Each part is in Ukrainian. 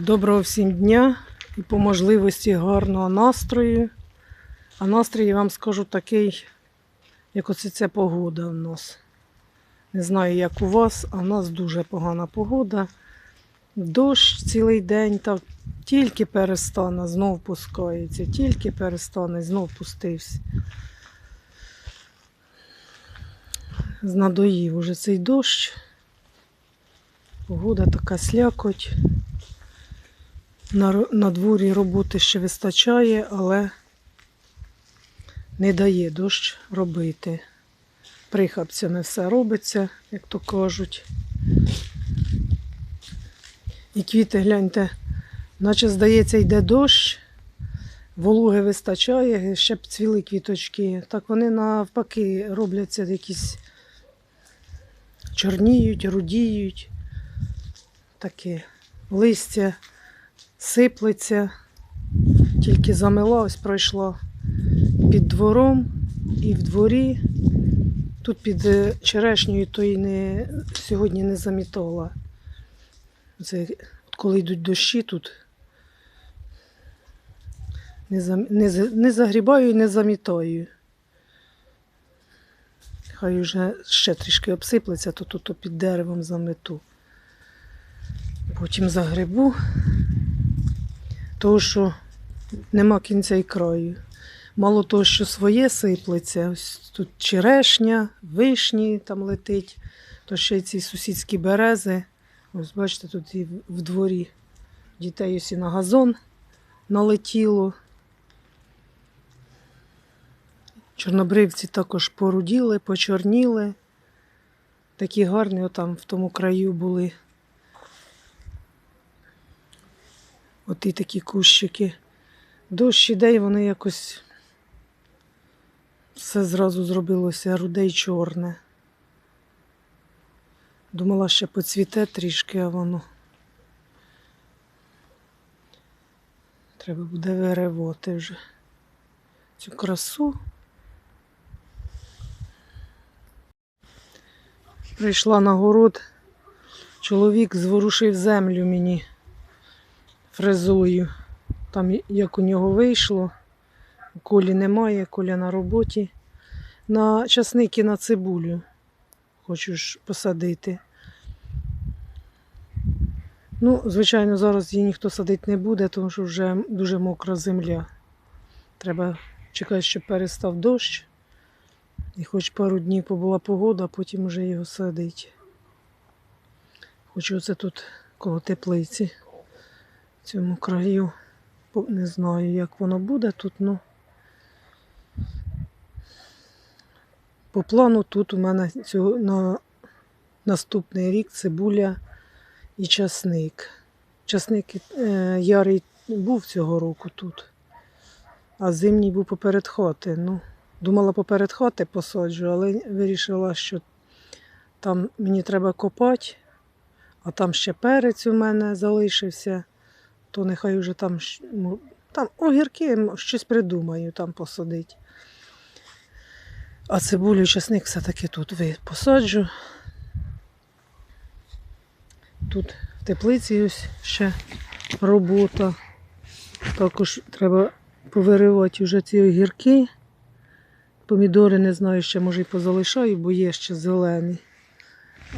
Доброго всім дня і по можливості гарного настрою. А настрій я вам скажу такий, як оце ця погода в нас. Не знаю, як у вас, а в нас дуже погана погода. Дощ цілий день, так тільки перестане, знов пускається, тільки перестане, знов пустився. Знадоїв уже цей дощ. Погода така слякоть. На, на дворі роботи ще вистачає, але не дає дощ робити. Прихапцями все робиться, як то кажуть. І квіти, гляньте, наче здається, йде дощ, вологи вистачає, ще б цвіли квіточки. Так вони навпаки робляться якісь чорніють, рудіють. Таке листя сиплеться, тільки замила, ось пройшла під двором і в дворі. Тут під е, черешнею то й не, сьогодні не замітала. Це, коли йдуть дощі тут. Не, зам, не, не загрібаю і не замітаю. Хай вже ще трішки обсиплеться, то тут під деревом замету. Потім загребу, тому що нема кінця і краю. Мало того, що своє сиплеться, ось тут черешня, вишні там летить, то ще й ці сусідські берези. Ось бачите, тут і в дворі дітей ось і на газон налетіло. Чорнобривці також поруділи, почорніли. Такі гарні отам в тому краю були. Оті такі кущики. Дощ іде, і вони якось все зразу зробилося руде й чорне. Думала, ще поцвіте трішки, а воно. Треба буде виривати вже цю красу. Прийшла на город, чоловік зворушив землю мені фрезою. Там як у нього вийшло, колі немає, коля на роботі. На часники на цибулю хочу ж посадити. Ну, звичайно, зараз її ніхто садити не буде, тому що вже дуже мокра земля. Треба чекати, щоб перестав дощ. І хоч пару днів побула погода, а потім вже його садить. Хочу оце тут коло теплиці, цьому краю. Не знаю, як воно буде тут, ну. По плану тут у мене цього, на наступний рік цибуля і часник. Часник е, ярий був цього року тут, а зимній був поперед хати. Ну, думала поперед хати посаджу, але вирішила, що там мені треба копати, а там ще перець у мене залишився то нехай уже там, там огірки щось придумаю там посадити. А цибулю і часник все-таки тут посаджу. Тут в теплиці ось ще робота. Також треба повиривати вже ці огірки. Помідори не знаю, ще може і позалишаю, бо є ще зелені.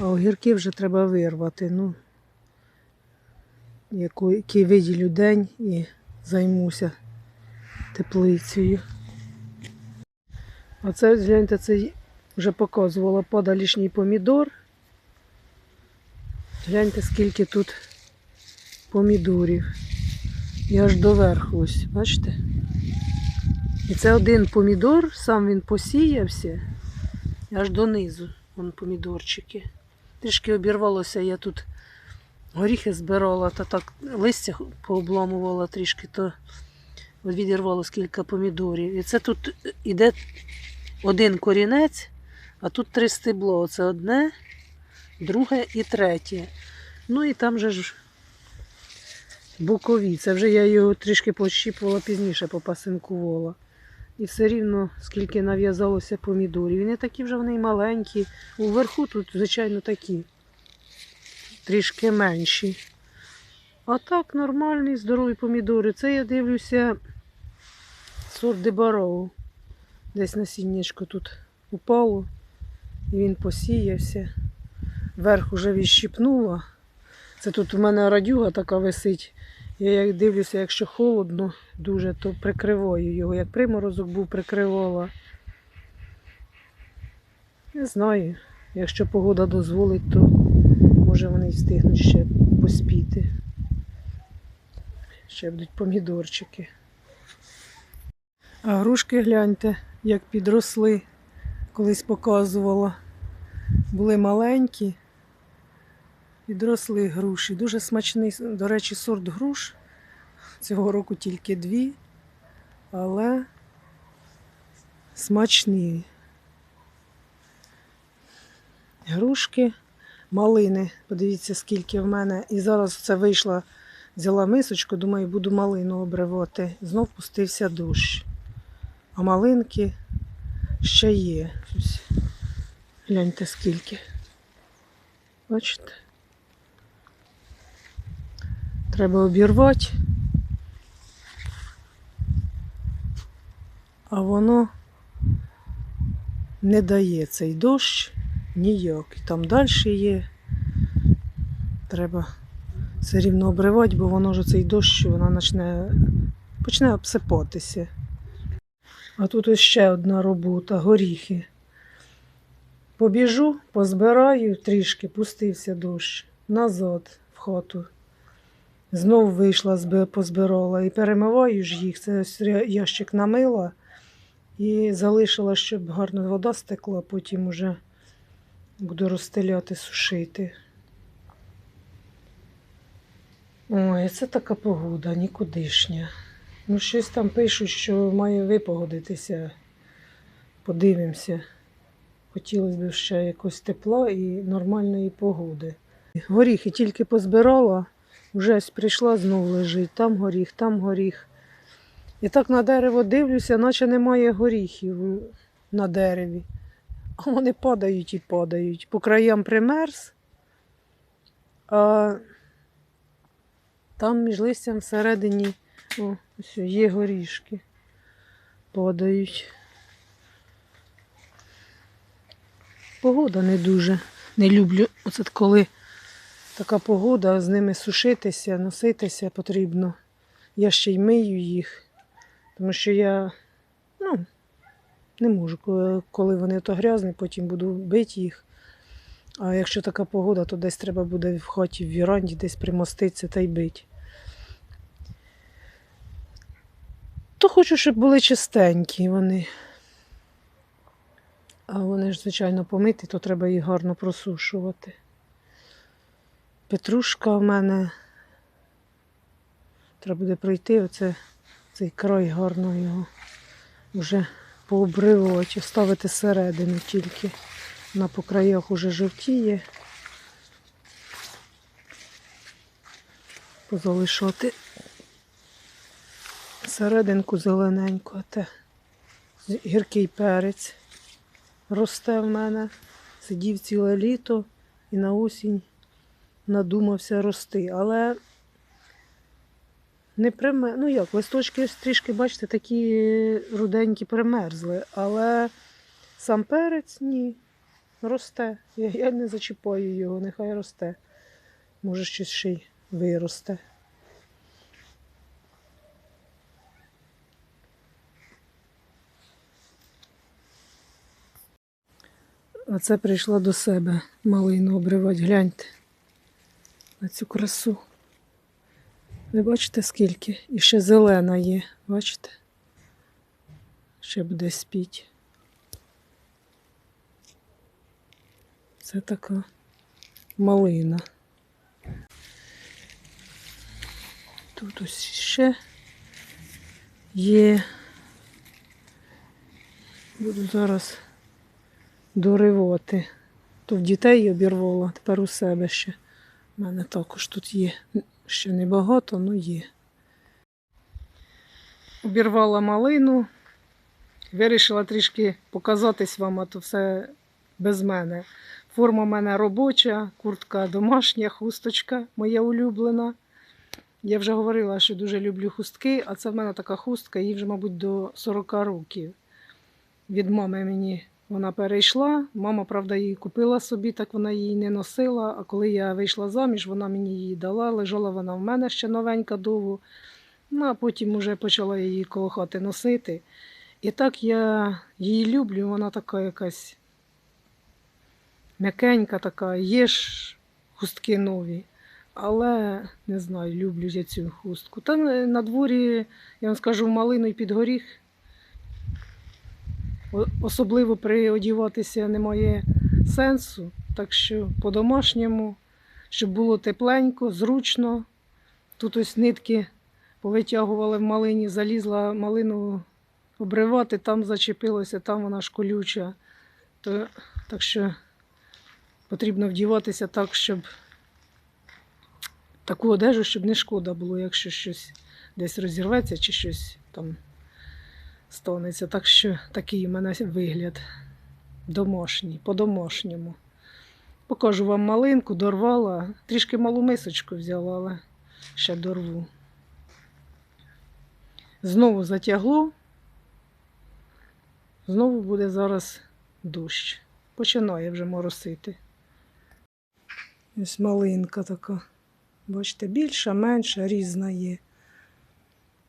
А огірки вже треба вирвати. Ну, який виділю день і займуся теплицею. Оце, ось, гляньте, це вже показувала подалішній помідор. Гляньте, скільки тут помідорів. І аж доверху ось, бачите? І це один помідор, сам він посіявся, аж донизу вон помідорчики. Трішки обірвалося, я тут горіхи збирала, та так листя пообламувала трішки, то відірвало кілька помідорів. І це тут іде один корінець, а тут три стебло. Оце одне, друге і третє. Ну і там же ж бокові. Це вже я його трішки пощіпувала пізніше, попасинкувала. І все рівно, скільки нав'язалося помідорів. Не такі вже вони маленькі. Уверху тут, звичайно, такі трішки менші. А так нормальний, здоровий помідори. Це я дивлюся сорт Дебароу. Десь насіннячко тут упало. І він посіявся. Верх уже відщипнуло. Це тут у мене радюга така висить. Я як дивлюся, якщо холодно дуже, то прикриваю його. Як приморозок був, прикривала. Не знаю. Якщо погода дозволить, то може вони встигнуть ще поспіти. Ще будуть помідорчики. А грушки гляньте, як підросли. Колись показувала. Були маленькі, підросли груші. Дуже смачний, до речі, сорт груш. Цього року тільки дві, але смачні. Грушки, малини. Подивіться, скільки в мене. І зараз це вийшла, взяла мисочку, думаю, буду малину обривати. Знов пустився дощ. А малинки ще є. Гляньте скільки. Бачите? Треба обірвати. А воно не дає цей дощ ніяк. Там далі є. Треба все рівно обривати, бо воно ж цей дощ, воно почне, почне обсипатися. А тут ось ще одна робота горіхи. Побіжу, позбираю трішки, пустився дощ. Назад в хату. Знов вийшла, позбирала і перемиваю ж їх. Це ящик намила і залишила, щоб гарно вода стекла, потім уже буду розстеляти, сушити. Ой, це така погода, нікудишня. Ну, щось там пишуть, що має випогодитися. Подивимося. Хотілося б ще якось тепла і нормальної погоди. Горіхи тільки позбирала, вже прийшла, знов лежить. Там горіх, там горіх. І так на дерево дивлюся, наче немає горіхів на дереві. А вони падають і падають. По краям примерз, а там між листям всередині о, ось є горішки. Падають. Погода не дуже. Не люблю. Оце коли така погода, з ними сушитися, носитися потрібно. Я ще й мию їх, тому що я ну, не можу, коли- вони то грязні, потім буду бити їх. А якщо така погода, то десь треба буде в хаті, в віранді, десь примоститися та й бити. То хочу, щоб були чистенькі вони. А вони ж, звичайно, помиті, то треба їх гарно просушувати. Петрушка в мене. Треба буде пройти оце, цей край гарно його вже пообривувати, ставити середину тільки. Вона по краях уже жовтіє. Позалишати серединку зелененьку, те гіркий перець росте в мене. Сидів ціле літо і на осінь надумався рости. Але не приме... Ну як, листочки ось трішки, бачите, такі руденькі примерзли, але сам перець ні, росте. Я, я не зачіпаю його, нехай росте. Може, щось ще й виросте. Оце прийшла до себе малину обривати. Гляньте на цю красу. Ви бачите скільки? І ще зелена є, бачите? Ще буде спіть. Це така малина. Тут ось ще є. Буду зараз доривати. То в дітей обірвала, тепер у себе ще. У мене також тут є. Ще небагато, але є. Обірвала малину. Вирішила трішки показатись вам, а то все без мене. Форма в мене робоча, куртка домашня, хусточка моя улюблена. Я вже говорила, що дуже люблю хустки, а це в мене така хустка, їй вже, мабуть, до 40 років. Від мами мені вона перейшла. Мама, правда, її купила собі, так вона її не носила. А коли я вийшла заміж, вона мені її дала. Лежала вона в мене ще новенька довго. Ну, а потім вже почала її коло хати носити. І так я її люблю, вона така якась м'якенька така, є ж хустки нові. Але не знаю, люблю я цю хустку. Та на дворі, я вам скажу, малину під горіх. Особливо приодіватися немає сенсу. Так що по-домашньому, щоб було тепленько, зручно. Тут ось нитки повитягували в малині, залізла малину обривати, там зачепилося, там вона ж колюча. То, так що потрібно вдіватися так, щоб таку одежу, щоб не шкода було, якщо щось десь розірветься чи щось там станеться. Так що такий у мене вигляд домашній, по-домашньому. Покажу вам малинку, дорвала. Трішки малу мисочку взяла, але ще дорву. Знову затягло. Знову буде зараз дощ. Починає вже моросити. Ось малинка така. Бачите, більша, менша, різна є.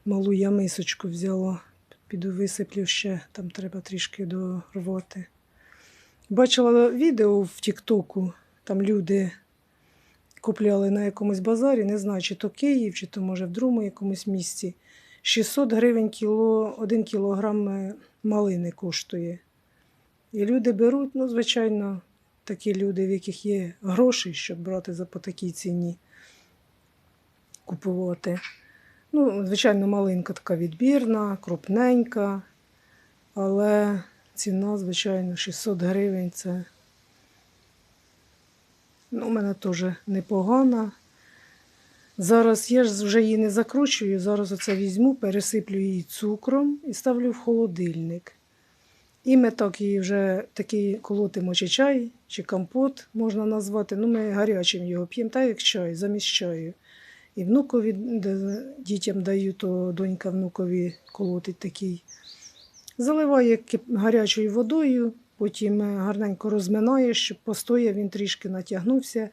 Малу я мисочку взяла. Піду висиплю ще, там треба трішки дорвати. Бачила відео в Тіктоку, там люди купляли на якомусь базарі, не знаю, чи то Київ, чи то може в другому якомусь місці. 600 гривень кіло, 1 кілограм е, малини коштує. І люди беруть, ну, звичайно, такі люди, в яких є гроші, щоб брати за по такій ціні купувати. Ну, звичайно, малинка така відбірна, крупненька, але ціна, звичайно, 600 гривень це ну, у мене теж непогана. Зараз я ж вже її не закручую, зараз оце візьму, пересиплю її цукром і ставлю в холодильник. І ми так її вже такий колотимо чи чай, чи компот можна назвати. Ну, ми гарячим його п'ємо, так як чай, замість чаю. І внукові дітям даю, то донька внукові колотить такий. Заливаю гарячою водою, потім е, гарненько розминаю, щоб постояв, він трішки натягнувся.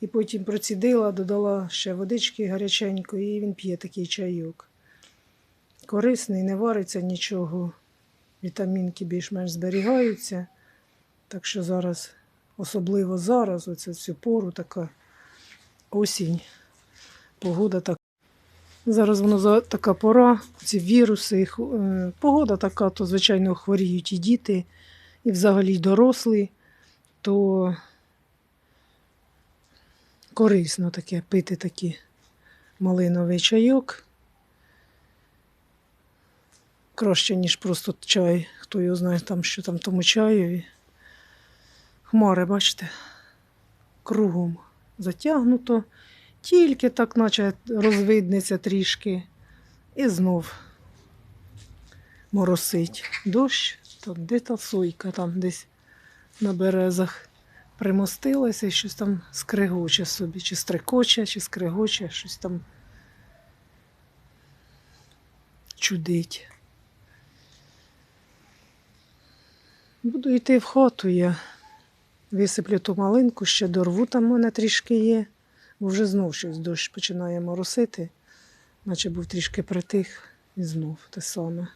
І потім процідила, додала ще водички гаряченької, і він п'є такий чайок. Корисний, не вариться нічого. Вітамінки більш-менш зберігаються. Так що зараз, особливо зараз, оце цю пору така осінь. Погода така. Зараз воно така пора, ці віруси, е, погода така, то, звичайно, хворіють і діти, і взагалі й дорослі, то корисно таке пити такий малиновий чайок. Краще, ніж просто чай. Хто його знає, там, що там тому чаєві. Хмари, бачите, кругом затягнуто. Тільки так, наче розвиднеться трішки, і знов моросить дощ. Там, де та сойка, там десь на березах примостилася і щось там скригоче собі, чи стрикоче, чи скригоче, щось там чудить. Буду йти в хату я. Висиплю ту малинку, ще дорву там у мене трішки є, бо вже знов щось дощ починає моросити, наче був трішки притих і знов те саме.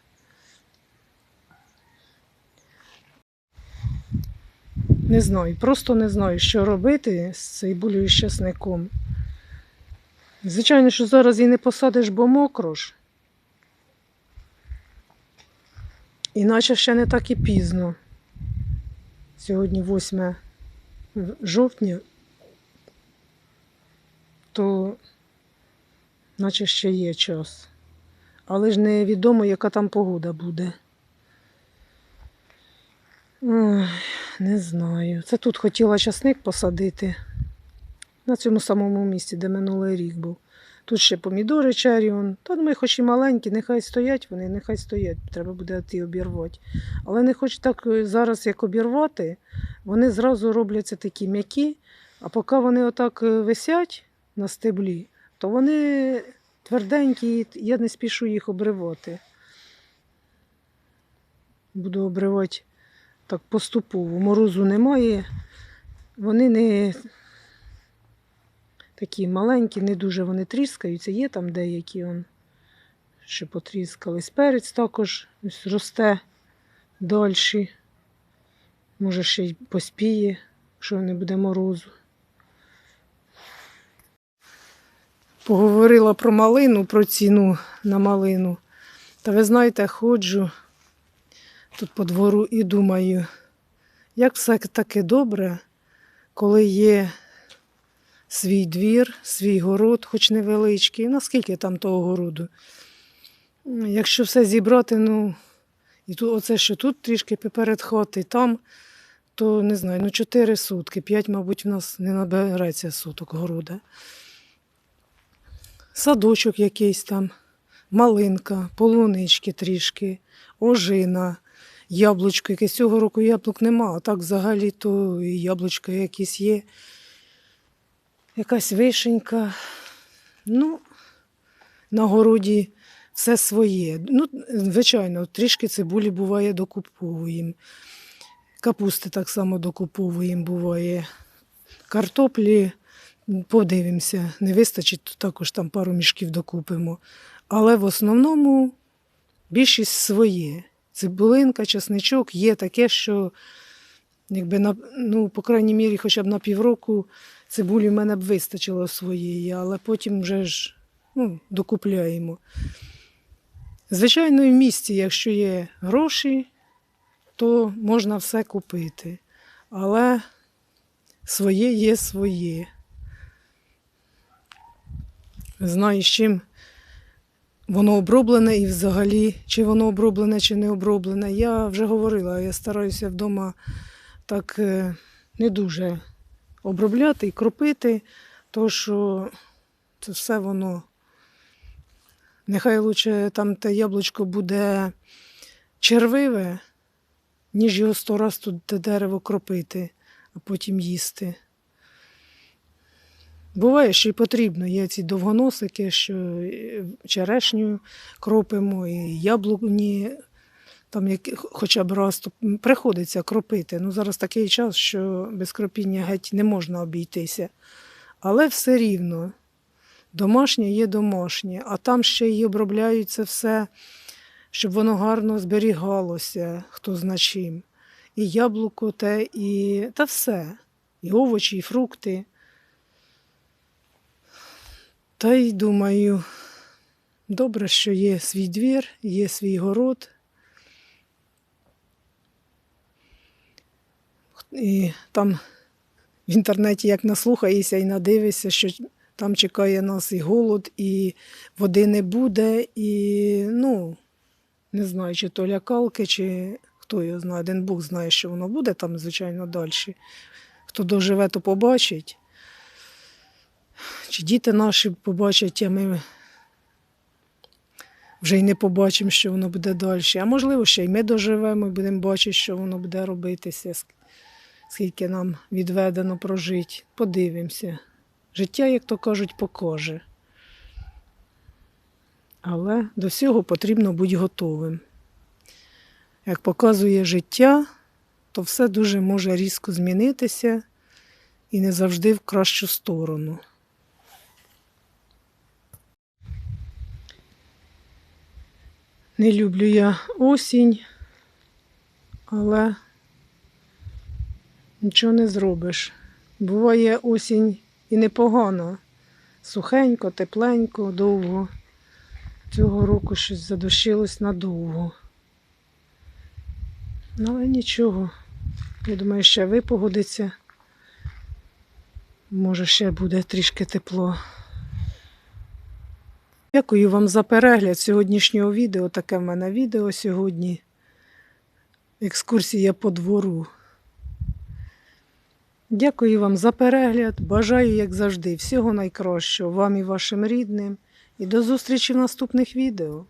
Не знаю, просто не знаю, що робити з цибулею з часником. Звичайно, що зараз і не посадиш, бо мокро ж. Іначе ще не так і пізно. Сьогодні 8 жовтня, то наче ще є час. Але ж невідомо, яка там погода буде. Не знаю. Це тут хотіла часник посадити. На цьому самому місці, де минулий рік був. Тут ще помідори черіон. Та ми хоч і маленькі, нехай стоять вони, нехай стоять. Треба буде ті обірвати. Але не хоч так е, зараз як обірвати, вони зразу робляться такі м'які, а поки вони отак е, висять на стеблі, то вони тверденькі, і я не спішу їх обривати. Буду обривати так поступово. Морозу немає. Вони не такі маленькі, не дуже вони тріскаються. Є там деякі, он, що потріскались. Перець також росте далі. Може, ще й поспіє, якщо не буде морозу. Поговорила про малину, про ціну на малину. Та ви знаєте, ходжу тут по двору і думаю, як все таки добре, коли є свій двір, свій город, хоч невеличкий. Наскільки там того городу? Якщо все зібрати, ну, і тут, оце, що тут трішки поперед хати, там, то не знаю, ну 4 сутки, 5, мабуть, в нас не набереться суток города. Садочок якийсь там, малинка, полунички трішки, ожина, яблучко якесь. Цього року яблук нема, а так взагалі то і яблучка якісь є. Якась вишенька. Ну, на городі все своє. Ну, звичайно, трішки цибулі буває докуповуємо. Капусти так само докуповуємо буває. Картоплі подивимося, не вистачить, то також там пару мішків докупимо. Але в основному більшість своє. Цибулинка, часничок є таке, що якби на, ну, по крайній мірі, хоча б на півроку цибулі в мене б вистачило своєї, але потім вже ж ну, докупляємо. Звичайно, і в місті, якщо є гроші, то можна все купити. Але своє є своє. Знаю, з чим воно оброблене і взагалі, чи воно оброблене, чи не оброблене. Я вже говорила, я стараюся вдома так е, не дуже обробляти і кропити, тому що це все воно. Нехай лучше там те яблучко буде червиве, ніж його сто раз тут дерево кропити, а потім їсти. Буває, що й потрібно. Є ці довгоносики, що е, черешню кропимо, і яблуні, там як, хоча б раз приходиться кропити. Ну, зараз такий час, що без кропіння геть не можна обійтися. Але все рівно. Домашнє є домашнє, а там ще й обробляють це все, щоб воно гарно зберігалося, хто зна чим. І яблуко те, і та все. І овочі, і фрукти. Та й думаю, добре, що є свій двір, є свій город. І там в інтернеті як наслухаєшся і надивишся, що там чекає нас і голод, і води не буде, і ну, не знаю, чи то лякалки, чи хто його знає, один Бог знає, що воно буде там, звичайно, далі. Хто доживе, то побачить. Чи діти наші побачать, а ми вже й не побачимо, що воно буде далі. А можливо, ще й ми доживемо і будемо бачити, що воно буде робитися, скільки нам відведено прожити. Подивимося. Життя, як то кажуть, покаже. Але до всього потрібно бути готовим. Як показує життя, то все дуже може різко змінитися і не завжди в кращу сторону. Не люблю я осінь, але нічого не зробиш. Буває осінь і непогано. Сухенько, тепленько, довго. Цього року щось задушилось надовго. Ну, але нічого. Я думаю, ще випогодиться. Може, ще буде трішки тепло. Дякую вам за перегляд сьогоднішнього відео. Таке в мене відео сьогодні. Екскурсія по двору. Дякую вам за перегляд. Бажаю, як завжди, всього найкращого вам і вашим рідним. І до зустрічі в наступних відео.